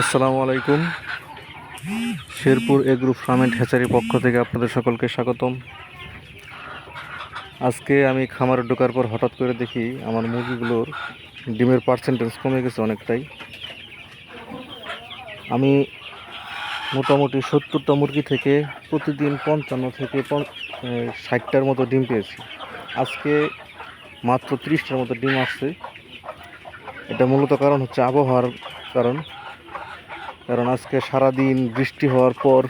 আসসালামু আলাইকুম। Sherpur এগ্রুপ ferment hatchery পক্ষ থেকে আপনাদের সকলকে স্বাগতম। আজকে আমি খামারে ঢোকার পর হঠাৎ করে দেখি আমার মুরগিগুলোর ডিমের পার্সেন্টেজ কমে গেছে অনেকটাই। আমি মোটামুটি সত্তরটা মুরগি থেকে প্রতিদিন পঞ্চান্ন থেকে ষাটটার মতো ডিম পেয়েছি। আজকে মাত্র ত্রিশটার মতো ডিম আসছে। এটা মূলত কারণ হচ্ছে আবহাওয়ার কারণ কারণ আজকে সারাদিন বৃষ্টি হওয়ার পর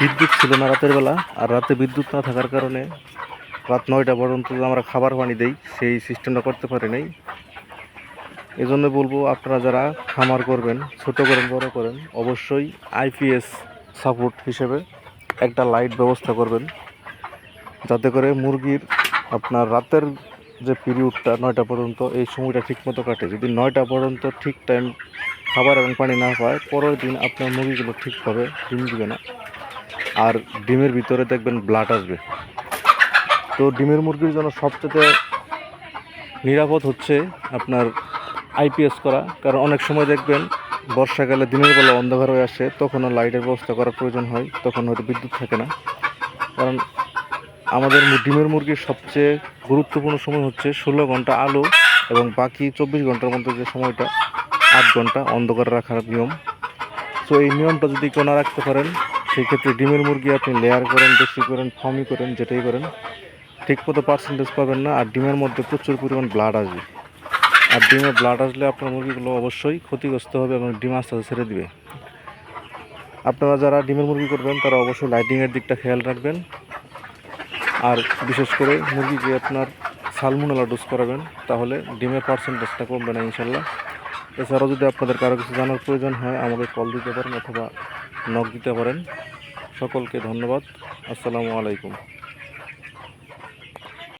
বিদ্যুৎ ছিল না রাতের বেলা, আর রাতে বিদ্যুৎ না থাকার কারণে রাত নয়টা পর্যন্ত আমরা খাবার পানি দেই, সেই সিস্টেমটা করতে পারি নাই। এজন্য বলব আপনারা যারা খামার করবেন, ছোট করেন, বড় করেন, অবশ্যই আইপিএস সাপোর্ট হিসেবে একটা লাইট ব্যবস্থা করবেন। যাতে করে মুরগির আপনার রাতের যে পিরিয়ডটা নয়টা পর্যন্ত, এই সময়টা ঠিকমতো কাটে। যদি নয়টা পর্যন্ত ঠিক টাইম খাবার এবং পানি না পায়, পরের দিন আপনার মুরগিগুলো ঠিকভাবে ডিম দিবে না। আর ডিমের ভিতরে দেখবেন ব্লাড আসবে। তো ডিমের মুরগির জন্য সবচেয়ে নিরাপদ হচ্ছে আপনার আইপিএস করা। কারণ অনেক সময় দেখবেন, বর্ষাকালে দিনের বেলা অন্ধকার হয়ে আসে তখনও লাইটের ব্যবস্থা করার প্রয়োজন হয়, তখন হয়তো বিদ্যুৎ থাকে না। কারণ আমাদের ডিমের মুরগির সবচেয়ে গুরুত্বপূর্ণ সময় হচ্ছে ষোলো ঘণ্টা আলো এবং বাকি চব্বিশ ঘণ্টার মধ্যে যে সময়টা, আট ঘণ্টা অন্ধকার রাখার নিয়ম। তো এই নিয়মটা যদি কেউ না রাখতে পারেন সেই ক্ষেত্রে ডিমের মুরগি আপনি লেয়ার করেন, বেশি করেন ফর্মি করেন, যেটাই করেন, ঠিক মতো পার্সেন্টেজ পাবেন না। আর ডিমের মধ্যে প্রচুর পরিমাণ ব্লাড আসবে। আর ডিমে ব্লাড আসলে আপনার মুরগিগুলো অবশ্যই ক্ষতিগ্রস্ত হবে এবং ডিম আস্তে আস্তে ছেড়ে দিবে। আপনারা যারা ডিমের মুরগি করবেন, তারা অবশ্যই লাইটিংয়ের দিকটা খেয়াল রাখবেন। আর বিশেষ করে মুরগিকে আপনার সালমোনালা ডোজ করাবেন, তাহলে ডিমের পার্সেন্টেজটা কমবে না ইনশাল্লাহ। এছাড়াও যদি আপনাদের কারও কিছু জানার প্রয়োজন হয়, আমাকে কল দিতে পারেন অথবা নক দিতে পারেন। সকলকে ধন্যবাদ। আসসালামু আলাইকুম।